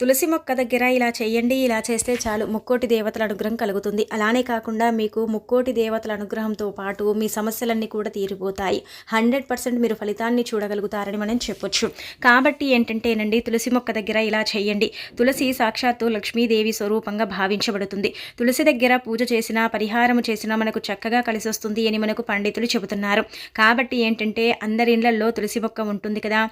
తులసి మొక్క దగ్గర ఇలా చేయండి ఇలా చేస్తే చాలు ముక్కోటి దేవతల అనుగ్రహం కలుగుతుంది. అలానే కాకుండా మీకు ముక్కోటి దేవతల అనుగ్రహంతో పాటు మీ సమస్యలన్నీ కూడా తీరిపోతాయి. హండ్రెడ్ పర్సెంట్ మీరు ఫలితాన్ని చూడగలుగుతారని మనం చెప్పొచ్చు. కాబట్టి ఏంటంటేనండి తులసి మొక్క దగ్గర ఇలా చేయండి తులసి సాక్షాత్తు లక్ష్మీదేవి స్వరూపంగా భావించబడుతుంది. తులసి దగ్గర పూజ చేసినా పరిహారం చేసినా మనకు చక్కగా కలిసి వస్తుంది అని మనకు పండితులు చెబుతున్నారు. కాబట్టి ఏంటంటే అందరి ఇళ్ళలో తులసి మొక్క ఉంటుంది కదా.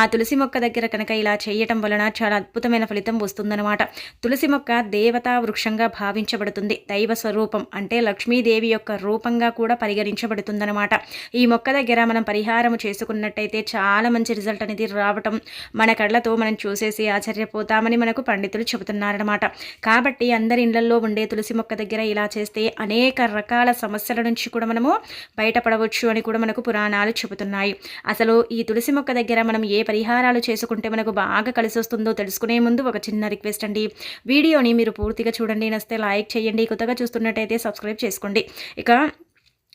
ఆ తులసి మొక్క దగ్గర కనుక ఇలా చేయటం వలన చాలా అద్భుతమైన ఫలితం వస్తుందన్నమాట. తులసి మొక్క దేవతా వృక్షంగా భావించబడుతుంది. దైవ స్వరూపం అంటే లక్ష్మీదేవి యొక్క రూపంగా కూడా పరిగణించబడుతుందన్నమాట. ఈ మొక్క దగ్గర మనం పరిహారం చేసుకున్నట్టయితే చాలా మంచి రిజల్ట్ అనేది రావటం మన కళ్ళతో మనం చూసేసి ఆశ్చర్యపోతామని మనకు పండితులు చెబుతున్నారనమాట కాబట్టి అందరి ఇళ్ళలో ఉండే తులసి మొక్క దగ్గర ఇలా చేస్తే అనేక రకాల సమస్యల నుంచి కూడా మనము బయటపడవచ్చు అని కూడా మనకు పురాణాలు చెబుతున్నాయి. అసలు ఈ తులసి మొక్క దగ్గర మనం ఏ పరిహారాలు చేసుకుంటే మనకు బాగా కలిసి వస్తుందో తెలుసుకునే ముందు ఒక చిన్న రిక్వెస్ట్ అండి. వీడియోని మీరు పూర్తిగా చూడండి. నస్తే లైక్ చేయండి. కొత్తగా చూస్తున్నట్టయితే సబ్స్క్రైబ్ చేసుకోండి. ఇక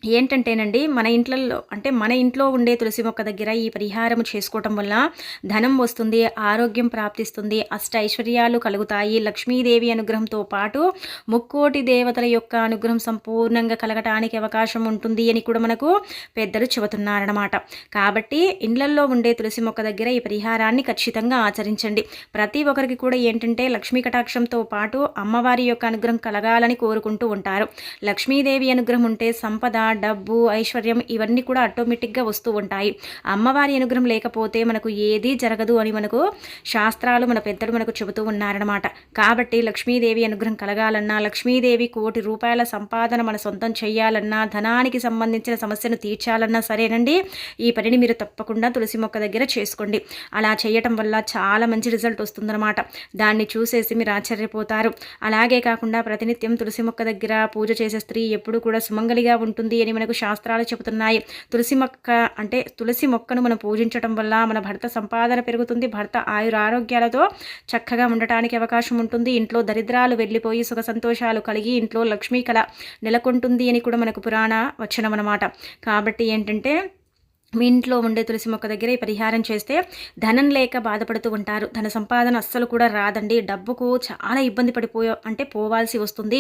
ఏంటంటేనండి మన ఇంట్లలో అంటే మన ఇంట్లో ఉండే తులసి మొక్క దగ్గర ఈ పరిహారం చేసుకోవటం వల్ల ధనం వస్తుంది ఆరోగ్యం ప్రాప్తిస్తుంది అష్ట ఐశ్వర్యాలు కలుగుతాయి. లక్ష్మీదేవి అనుగ్రహంతో పాటు ముక్కోటి దేవతల యొక్క అనుగ్రహం సంపూర్ణంగా కలగటానికి అవకాశం ఉంటుంది అని కూడా మనకు పెద్దలు చెబుతున్నారనమాట కాబట్టి ఇండ్లల్లో ఉండే తులసి మొక్క దగ్గర ఈ పరిహారాన్ని ఖచ్చితంగా ఆచరించండి. ప్రతి ఒక్కరికి కూడా ఏంటంటే లక్ష్మీ కటాక్షంతో పాటు అమ్మవారి యొక్క అనుగ్రహం కలగాలని కోరుకుంటూ ఉంటారు. లక్ష్మీదేవి అనుగ్రహం ఉంటే సంపద డబ్బు ఐశ్వర్యం ఇవన్నీ కూడా ఆటోమేటిక్గా వస్తూ ఉంటాయి. అమ్మవారి అనుగ్రహం లేకపోతే మనకు ఏదీ జరగదు అని మనకు శాస్త్రాలు మన పెద్దలు మనకు చెబుతూ ఉన్నారనమాట కాబట్టి లక్ష్మీదేవి అనుగ్రహం కలగాలన్నా లక్ష్మీదేవి కోటి రూపాయల సంపాదన మన సొంతం చేయాలన్నా ధనానికి సంబంధించిన సమస్యను తీర్చాలన్నా సరేనండి. ఈ పనిని మీరు తప్పకుండా తులసి మొక్క దగ్గర చేసుకోండి. అలా చేయటం వల్ల చాలా మంచి రిజల్ట్ వస్తుందన్నమాట. దాన్ని చూసేసి మీరు ఆశ్చర్యపోతారు. అలాగే కాకుండా ప్రతినిత్యం తులసి మొక్క దగ్గర పూజ చేసే స్త్రీ ఎప్పుడు కూడా సుమంగలిగా ఉంటుంది. అని మనకు శాస్త్రాలు చెబుతున్నాయి. తులసి మొక్క అంటే తులసి మొక్కను మనం పూజించడం వల్ల మన భర్త సంపాదన పెరుగుతుంది. భర్త ఆయుర ఆరోగ్యాలతో చక్కగా ఉండటానికి అవకాశం ఉంటుంది. ఇంట్లో దరిద్రాలు వెళ్ళిపోయి సుఖ సంతోషాలు కలిగి ఇంట్లో లక్ష్మీ కళ నెలకొంటుంది అని కూడా మనకు పురాణ వచనం అనమాట కాబట్టి ఏంటంటే మీ ఇంట్లో ఉండే తులసి మొక్క దగ్గర ఈ పరిహారం చేస్తే ధనం లేక బాధపడుతూ ఉంటారు. ధన సంపాదన అస్సలు కూడా రాదండి. డబ్బుకు చాలా ఇబ్బంది పడిపోయో అంటే పోవాల్సి వస్తుంది.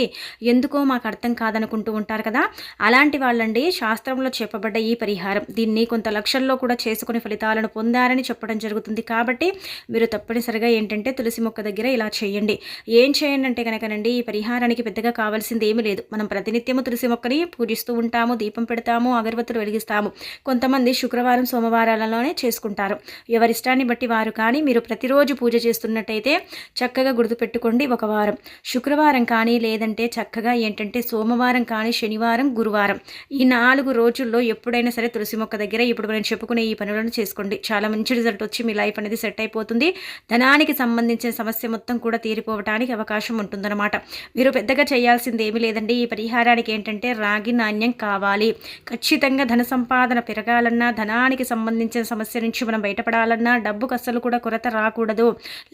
ఎందుకో మాకు అర్థం కాదనుకుంటూ ఉంటారు కదా. అలాంటి వాళ్ళండి శాస్త్రంలో చెప్పబడ్డ ఈ పరిహారం. దీన్ని కొంత లక్షల్లో కూడా చేసుకుని ఫలితాలను పొందారని చెప్పడం జరుగుతుంది. కాబట్టి మీరు తప్పనిసరిగా ఏంటంటే తులసి మొక్క దగ్గర ఇలా చేయండి. ఏం చేయండి అంటే కనుకనండి ఈ పరిహారానికి పెద్దగా కావాల్సింది ఏమీ లేదు. మనం ప్రతినిత్యము తులసి మొక్కని పూజిస్తూ ఉంటాము దీపం పెడతాము అగరబత్తులు వెలిగిస్తాము. కొంతమంది శుక్రవారం సోమవారాలలోనే చేసుకుంటారు. ఎవరిష్టాన్ని బట్టి వారు కానీ మీరు ప్రతిరోజు పూజ చేస్తున్నట్టయితే చక్కగా గుర్తుపెట్టుకోండి ఒక వారం. శుక్రవారం కానీ లేదంటే చక్కగా ఏంటంటే సోమవారం కానీ శనివారం గురువారం. ఈ నాలుగు రోజుల్లో ఎప్పుడైనా సరే తులసి మొక్క దగ్గర ఇప్పుడు మనం చెప్పుకునే ఈ పనులను చేసుకోండి. చాలా మంచి రిజల్ట్ వచ్చి మీ లైఫ్ అనేది సెట్ అయిపోతుంది. ధనానికి సంబంధించిన సమస్య మొత్తం కూడా తీరిపోవడానికి అవకాశం ఉంటుందన్నమాట. మీరు పెద్దగా చేయాల్సింది ఏమీ లేదండి. ఈ పరిహారానికి ఏంటంటే రాగి నాణ్యం కావాలి. ఖచ్చితంగా ధన సంపాదన పెరగాలన్నా ధనానికి సంబంధించిన సమస్య నుంచి మనం బయటపడాలన్నా డబ్బుకు అస్సలు కూడా కొరత రాకూడదు.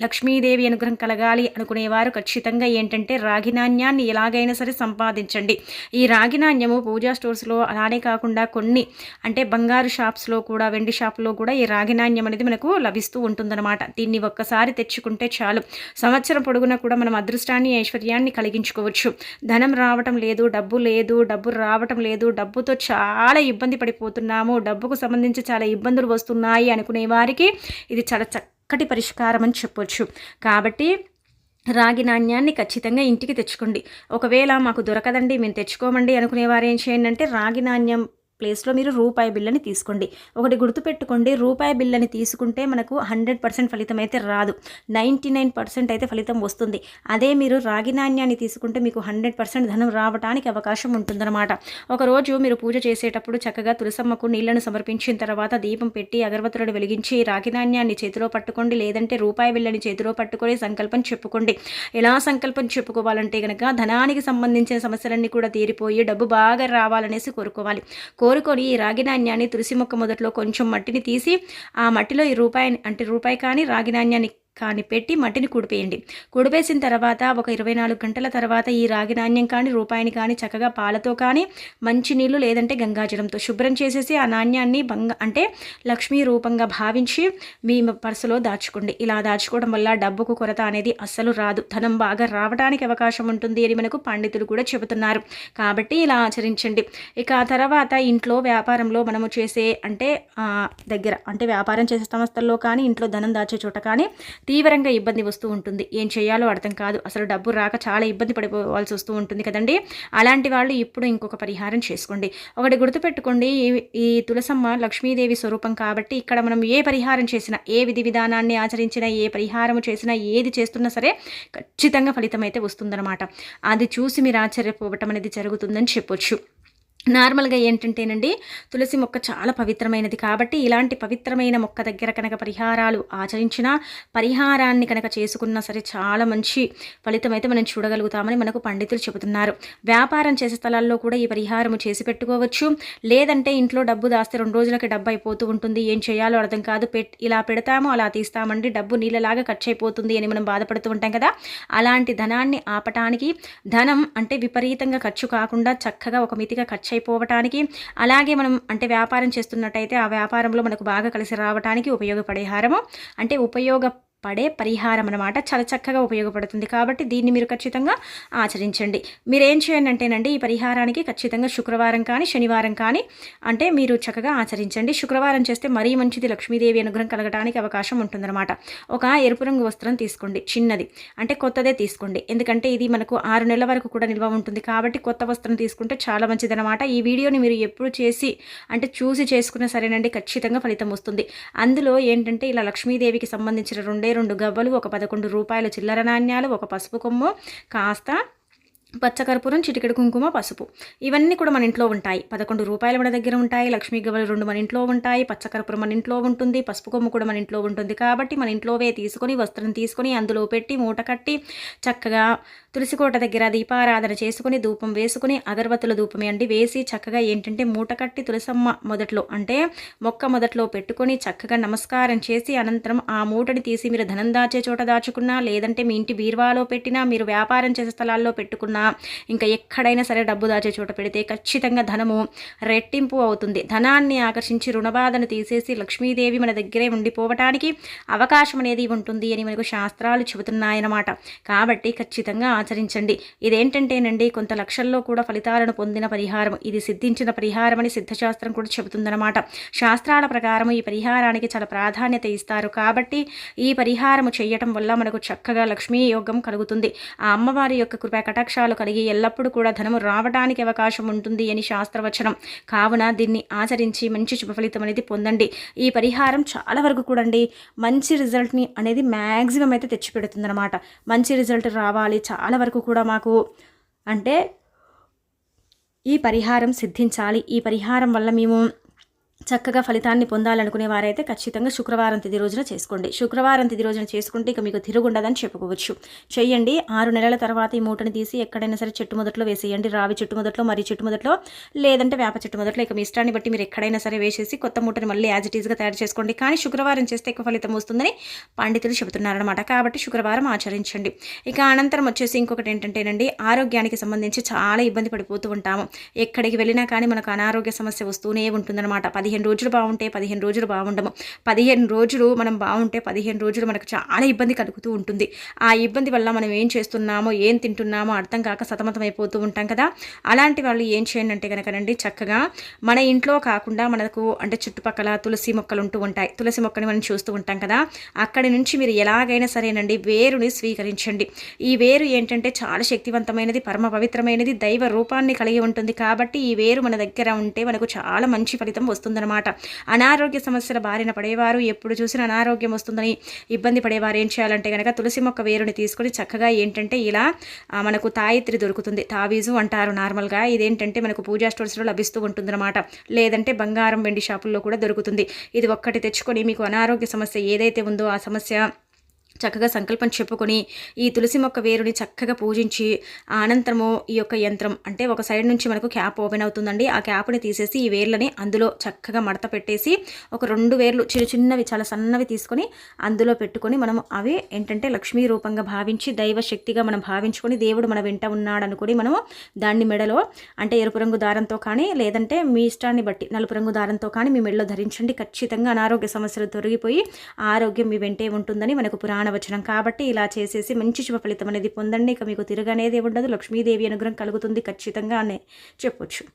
లక్ష్మీదేవి అనుగ్రహం కలగాలి అనుకునేవారు ఖచ్చితంగా ఏంటంటే రాగి నాణ్యాన్ని ఎలాగైనా సరే సంపాదించండి. ఈ రాగి నాణ్యము పూజా స్టోర్స్లో అలానే కాకుండా కొన్ని అంటే బంగారు షాప్స్లో కూడా వెండి షాప్లో కూడా ఈ రాగి నాణ్యం అనేది మనకు లభిస్తూ ఉంటుందన్నమాట. దీన్ని ఒక్కసారి తెచ్చుకుంటే చాలు. సంవత్సరం పొడుగున కూడా మనం అదృష్టాన్ని ఐశ్వర్యాన్ని కలిగించుకోవచ్చు. ధనం రావటం లేదు డబ్బు లేదు డబ్బు రావటం లేదు డబ్బుతో చాలా ఇబ్బంది పడిపోతున్నాము. డబ్బుకు సంబంధించి చాలా ఇబ్బందులు వస్తున్నాయి అనుకునే వారికి ఇది చాలా చక్కటి పరిష్కారం అని చెప్పొచ్చు. కాబట్టి రాగి నాణ్యాన్ని ఖచ్చితంగా ఇంటికి తెచ్చుకోండి. ఒకవేళ మాకు దొరకదండి మేము తెచ్చుకోమండి అనుకునేవారు ఏం చేయండి అంటే రాగి నాణ్యం ప్లేస్లో మీరు రూపాయి బిల్లని తీసుకోండి. ఒకటి గుర్తుపెట్టుకోండి రూపాయి బిల్లని తీసుకుంటే మనకు హండ్రెడ్ పర్సెంట్ ఫలితం అయితే రాదు. నైంటీ నైన్ పర్సెంట్ అయితే ఫలితం వస్తుంది. అదే మీరు రాగి నాణ్యాన్ని తీసుకుంటే మీకు హండ్రెడ్ పర్సెంట్ ధనం రావడానికి అవకాశం ఉంటుందన్నమాట. ఒకరోజు మీరు పూజ చేసేటప్పుడు చక్కగా తులసమ్మకు నీళ్ళను సమర్పించిన తర్వాత దీపం పెట్టి అగరబత్తులను వెలిగించి రాగి నాణ్యాన్ని చేతిలో పట్టుకోండి. లేదంటే రూపాయి బిల్లని చేతిలో పట్టుకొని సంకల్పం చెప్పుకోండి. ఎలా సంకల్పం చెప్పుకోవాలంటే కనుక ధనానికి సంబంధించిన సమస్యలన్నీ కూడా తీరిపోయి డబ్బు బాగా రావాలనేసి కోరుకోవాలి. కో కోరుకొని ఈ రాగి నాణ్యాన్ని తులసి మొక్క మొదట్లో కొంచెం మట్టిని తీసి ఆ మట్టిలో ఈ రూపాయి అంటే రూపాయి కానీ రాగి నాణ్యాన్ని కానీ పెట్టి మట్టిని కుడిపేయండి. కుడిపేసిన తర్వాత ఒక ఇరవై నాలుగు గంటల తర్వాత ఈ రాగి నాణ్యం కానీ రూపాయిని కానీ చక్కగా పాలతో కానీ మంచి నీళ్ళు లేదంటే గంగాజలంతో శుభ్రం చేసేసి ఆ నాణ్యాన్ని బంగ అంటే లక్ష్మీ రూపంగా భావించి మీ పర్సులో దాచుకోండి. ఇలా దాచుకోవడం వల్ల డబ్బుకు కొరత అనేది అస్సలు రాదు. ధనం బాగా రావడానికి అవకాశం ఉంటుంది అని మనకు పండితులు కూడా చెబుతున్నారు. కాబట్టి ఇలా ఆచరించండి. ఇక ఆ తర్వాత ఇంట్లో వ్యాపారంలో మనము చేసే అంటే దగ్గర అంటే వ్యాపారం చేసే సంస్థల్లో కానీ ఇంట్లో ధనం దాచే చోట కానీ తీవ్రంగా ఇబ్బంది వస్తూ ఉంటుంది. ఏం చేయాలో అర్థం కాదు. అసలు డబ్బు రాక చాలా ఇబ్బంది పడిపోవాల్సి వస్తూ ఉంటుంది కదండి. అలాంటి వాళ్ళు ఇప్పుడు ఇంకొక పరిహారం చేసుకోండి. ఒకటి గుర్తుపెట్టుకోండి. ఈ తులసమ్మ లక్ష్మీదేవి స్వరూపం కాబట్టి ఇక్కడ మనం ఏ పరిహారం చేసినా ఏ విధి విధానాన్ని ఆచరించినా ఏ పరిహారం చేసినా ఏది చేస్తున్నా సరే ఖచ్చితంగా ఫలితం అయితే వస్తుందన్నమాట. అది చూసి మీరు ఆశ్చర్యపోవటం అనేది జరుగుతుందని చెప్పొచ్చు. నార్మల్గా ఏంటంటేనండి తులసి మొక్క చాలా పవిత్రమైనది కాబట్టి ఇలాంటి పవిత్రమైన మొక్క దగ్గర కనుక పరిహారాలు ఆచరించినా పరిహారాన్ని కనుక చేసుకున్నా సరే చాలా మంచి ఫలితం అయితే మనం చూడగలుగుతామని మనకు పండితులు చెబుతున్నారు. వ్యాపారం చేసే స్థలాల్లో కూడా ఈ పరిహారం చేసి పెట్టుకోవచ్చు. లేదంటే ఇంట్లో డబ్బు దాస్తే రెండు రోజులకి డబ్బు అయిపోతూ ఉంటుంది. ఏం చేయాలో అర్థం కాదు. పెట్ ఇలా పెడతామో అలా తీస్తామండి. డబ్బు నీళ్ళలాగా ఖర్చు అయిపోతుంది అని మనం బాధపడుతూ ఉంటాం కదా. అలాంటి ధనాన్ని ఆపటానికి ధనం అంటే విపరీతంగా ఖర్చు కాకుండా చక్కగా ఒక మితిగా ఖర్చు అయిపోవటానికి అలాగే మనం అంటే వ్యాపారం చేస్తున్నట్టయితే ఆ వ్యాపారంలో మనకు బాగా కలిసి రావడానికి ఉపయోగపడే హారము. అంటే ఉపయోగ పడే పరిహారం అనమాట చాలా చక్కగా ఉపయోగపడుతుంది. కాబట్టి దీన్ని మీరు ఖచ్చితంగా ఆచరించండి. మీరు ఏం చేయండి అంటేనండి ఈ పరిహారానికి ఖచ్చితంగా శుక్రవారం కానీ శనివారం కానీ అంటే మీరు చక్కగా ఆచరించండి. శుక్రవారం చేస్తే మరీ మంచిది. లక్ష్మీదేవి అనుగ్రహం కలగడానికి అవకాశం ఉంటుందన్నమాట. ఒక ఎరుపు రంగు వస్త్రం తీసుకోండి. చిన్నది. అంటే కొత్తదే తీసుకోండి. ఎందుకంటే ఇది మనకు ఆరు నెలల వరకు కూడా నిల్వ ఉంటుంది. కాబట్టి కొత్త వస్త్రం తీసుకుంటే చాలా మంచిదనమాట ఈ వీడియోని మీరు ఎప్పుడు చేసి అంటే చూసి చేసుకున్నా సరేనండి. ఖచ్చితంగా ఫలితం వస్తుంది. అందులో ఏంటంటే ఇలా లక్ష్మీదేవికి సంబంధించిన రెండే రెండు గవ్వలు ఒక పదకొండు రూపాయల చిల్లర నాణ్యాలు ఒక పసుపు కొమ్ము కాస్త పచ్చకర్పూరం చిటికెడు కుంకుమ పసుపు. ఇవన్నీ కూడా మన ఇంట్లో ఉంటాయి. పదకొండు రూపాయలు మన దగ్గర ఉంటాయి. లక్ష్మీ గవ్వలు రెండు మన ఇంట్లో ఉంటాయి. పచ్చకర్పూరం మన ఇంట్లో ఉంటుంది. పసుపు కొమ్ము కూడా మన ఇంట్లో ఉంటుంది. కాబట్టి మన ఇంట్లోవే తీసుకొని వస్త్రం తీసుకొని అందులో పెట్టి మూట కట్టి చక్కగా తులసికోట దగ్గర దీపారాధన చేసుకుని ధూపం వేసుకుని అగరబత్తుల ధూపం అండి. వేసి చక్కగా ఏంటంటే మూట కట్టి తులసమ్మ మొదట్లో అంటే మొక్క మొదట్లో పెట్టుకొని చక్కగా నమస్కారం చేసి అనంతరం ఆ మూటని తీసి మీరు ధనం దాచే చోట దాచుకున్నా లేదంటే మీ ఇంటి బీర్వాలో పెట్టినా మీరు వ్యాపారం చేసే స్థలాల్లో పెట్టుకున్నా ఇంకా ఎక్కడైనా సరే డబ్బు దాచే చోట పెడితే ఖచ్చితంగా ధనము రెట్టింపు అవుతుంది. ధనాన్ని ఆకర్షించి రుణబాధను తీసేసి లక్ష్మీదేవి మన దగ్గరే ఉండిపోవటానికి అవకాశం అనేది ఉంటుంది అని మనకు శాస్త్రాలు చెబుతున్నాయన్నమాట. కాబట్టి ఖచ్చితంగా ఆచరించండి. ఇదేంటంటేనండి కొంత లక్షల్లో కూడా ఫలితాలను పొందిన పరిహారం. ఇది సిద్ధించిన పరిహారం అని సిద్ధశాస్త్రం కూడా చెబుతుందన్నమాట. శాస్త్రాల ప్రకారం ఈ పరిహారానికి చాలా ప్రాధాన్యత ఇస్తారు. కాబట్టి ఈ పరిహారము చేయటం వల్ల మనకు చక్కగా లక్ష్మీ యోగం కలుగుతుంది. ఆ అమ్మవారి యొక్క కృపా కటాక్షాలు కలిగి ఎల్లప్పుడూ కూడా ధనము రావడానికి అవకాశం ఉంటుంది అని శాస్త్రవచనం. కావున దీన్ని ఆచరించి మంచి శుభ ఫలితం అనేది పొందండి. ఈ పరిహారం చాలా వరకు కూడా మంచి రిజల్ట్ని అనేది మ్యాక్సిమం అయితే తెచ్చిపెడుతుందన్నమాట. మంచి రిజల్ట్ రావాలి. చాలా వరకు కూడా మాకు అంటే ఈ పరిహారం సిద్ధించాలి. ఈ పరిహారం వల్ల మేము చక్కగా ఫలితాన్ని పొందాలనుకునే వారైతే ఖచ్చితంగా శుక్రవారం తిది రోజున చేసుకోండి. శుక్రవారం తిది రోజున చేసుకుంటే ఇక మీకు తిరుగుండదని చెప్పుకోవచ్చు. చేయండి. ఆరు నెలల తర్వాత ఈ మూటని తీసి ఎక్కడైనా సరే చెట్టు మొదట్లో వేసేయండి. రావి చెట్టు మొదట్లో మరి చెట్టు మొదట్లో లేదంటే వేప చెట్టు మొదట్లో. ఇక మీ ఇష్టాన్ని బట్టి మీరు ఎక్కడైనా సరే వేసేసి కొత్త మూటని మళ్ళీ యాజ్ ఇట్ ఈస్గా తయారు చేసుకోండి. కానీ శుక్రవారం చేస్తే ఎక్కువ ఫలితం వస్తుందని పండితులు చెబుతున్నారనమాట కాబట్టి శుక్రవారం ఆచరించండి. ఇక అనంతరం వచ్చేసి ఇంకొకటి ఏంటంటేనండి ఆరోగ్యానికి సంబంధించి చాలా ఇబ్బంది పడిపోతూ ఉంటాము. ఎక్కడికి వెళ్ళినా కానీ మనకు అనారోగ్య సమస్య వస్తూనే ఉంటుందన్నమాట. పది పదిహేను రోజులు బాగుంటే పదిహేను రోజులు బాగుండము. పదిహేను రోజులు మనం బాగుంటే పదిహేను రోజులు మనకు చాలా ఇబ్బంది కలుగుతూ ఉంటుంది. ఆ ఇబ్బంది వల్ల మనం ఏం చేస్తున్నామో ఏం తింటున్నామో అర్థం కాక సతమతం అయిపోతూ ఉంటాం కదా. అలాంటి వాళ్ళు ఏం చేయండి అంటే కనుకనండి చక్కగా మన ఇంట్లో కాకుండా మనకు అంటే చుట్టుపక్కల తులసి మొక్కలు ఉంటూ ఉంటాయి. తులసి మొక్కని మనం చూస్తూ ఉంటాం కదా. అక్కడి నుంచి మీరు ఎలాగైనా సరేనండి వేరుని స్వీకరించండి. ఈ వేరు ఏంటంటే చాలా శక్తివంతమైనది పరమ పవిత్రమైనది దైవ రూపాన్ని కలిగి ఉంటుంది. కాబట్టి ఈ వేరు మన దగ్గర ఉంటే మనకు చాలా మంచి ఫలితం వస్తుంది. అనమాట అనారోగ్య సమస్యల బారిన పడేవారు ఎప్పుడు చూసినా అనారోగ్యం వస్తుందని ఇబ్బంది పడేవారు. ఏం చేయాలంటే కనుక తులసి మొక్క వేరుని తీసుకొని చక్కగా ఏంటంటే ఇలా మనకు తాయిత్రి దొరుకుతుంది. తావీజు అంటారు నార్మల్గా. ఇదేంటంటే మనకు పూజా స్టోర్స్లో లభిస్తూ ఉంటుందన్నమాట. లేదంటే బంగారం వెండి షాపుల్లో కూడా దొరుకుతుంది. ఇది ఒక్కటి తెచ్చుకొని మీకు అనారోగ్య సమస్య ఏదైతే ఉందో ఆ సమస్య చక్కగా సంకల్పం చెప్పుకొని ఈ తులసి మొక్క వేరుని చక్కగా పూజించి అనంతరము ఈ యొక్క యంత్రం అంటే ఒక సైడ్ నుంచి మనకు క్యాప్ ఓపెన్ అవుతుందండి. ఆ క్యాప్ని తీసేసి ఈ వేర్లని అందులో చక్కగా మడత పెట్టేసి ఒక రెండు వేర్లు చిన్న చిన్నవి చాలా సన్నవి తీసుకొని అందులో పెట్టుకొని మనం అవి ఏంటంటే లక్ష్మీ రూపంగా భావించి దైవ శక్తిగా మనం భావించుకొని దేవుడు మన వెంట ఉన్నాడు అనుకుని మనము దాన్ని మెడలో అంటే ఎరుపు రంగు దారంతో కానీ లేదంటే మీ ఇష్టాన్ని బట్టి నలుపు రంగు దారంతో కానీ మీ మెడలో ధరించండి. ఖచ్చితంగా అనారోగ్య సమస్యలు తొలగిపోయి ఆరోగ్యం మీ వెంటే ఉంటుందని మనకు పురాణ వచనం కాబట్టి ఇలా చేసేసి మంచి శుభ ఫలితం అనేది పొందండి. ఇక మీకు తిరగనేది ఉండదు. లక్ష్మీదేవి అనుగ్రహం కలుగుతుంది ఖచ్చితంగా అనే చెప్పొచ్చు.